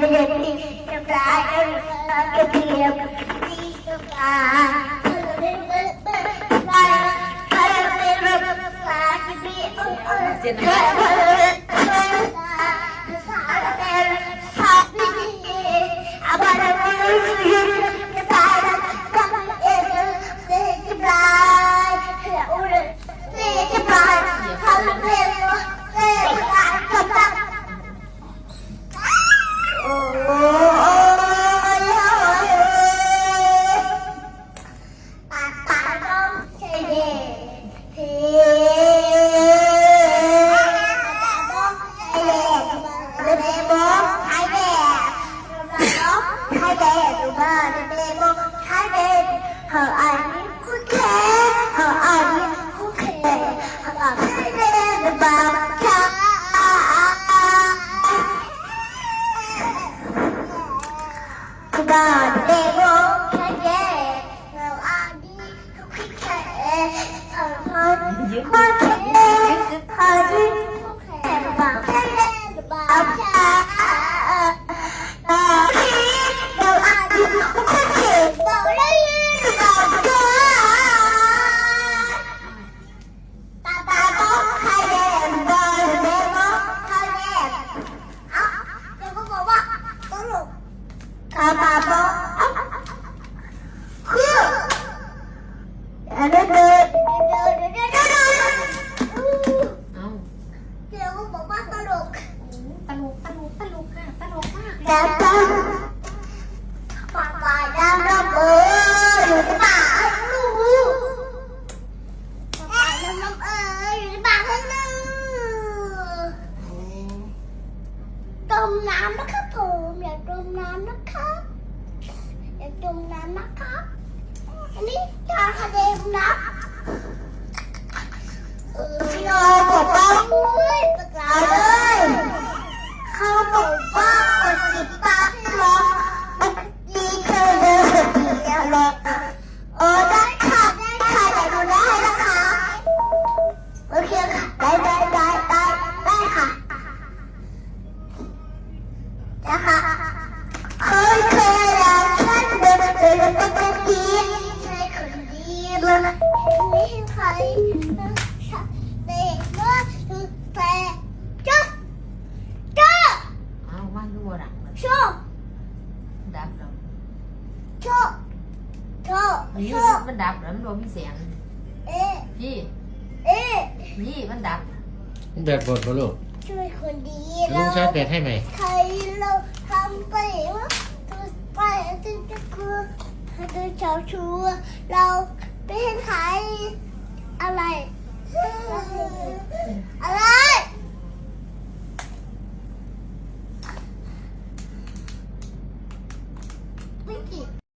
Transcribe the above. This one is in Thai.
ڪنهن کي Her eye, good care. Her eye, good care. Her eye, the back. เอ้าเดี๋ยวก็บอกว่าตลกตลกตลกตลกค่ะตลกมากเลยแล้วก็ปากปลายดำระเบิดอยู่ในป่าลูกปากปลายดำระเบิดอยู่ในป่าข้างนึงจมน้ำนะครับผมอย่าจมน้ำนะครับอย่า จมน้ำนะครั นี่ชอบมันดับแล้วมันโดนมีเสียงเอ๊ะพี่เอ๊ะพี่มันดับแบตหมดปะลูกช่วยคนดีลุงชาร์จแบตให้ไหมใครเราทำไปว่าไปจนจะคือจะชาวชัวเราเป็นใครอะไรอะไร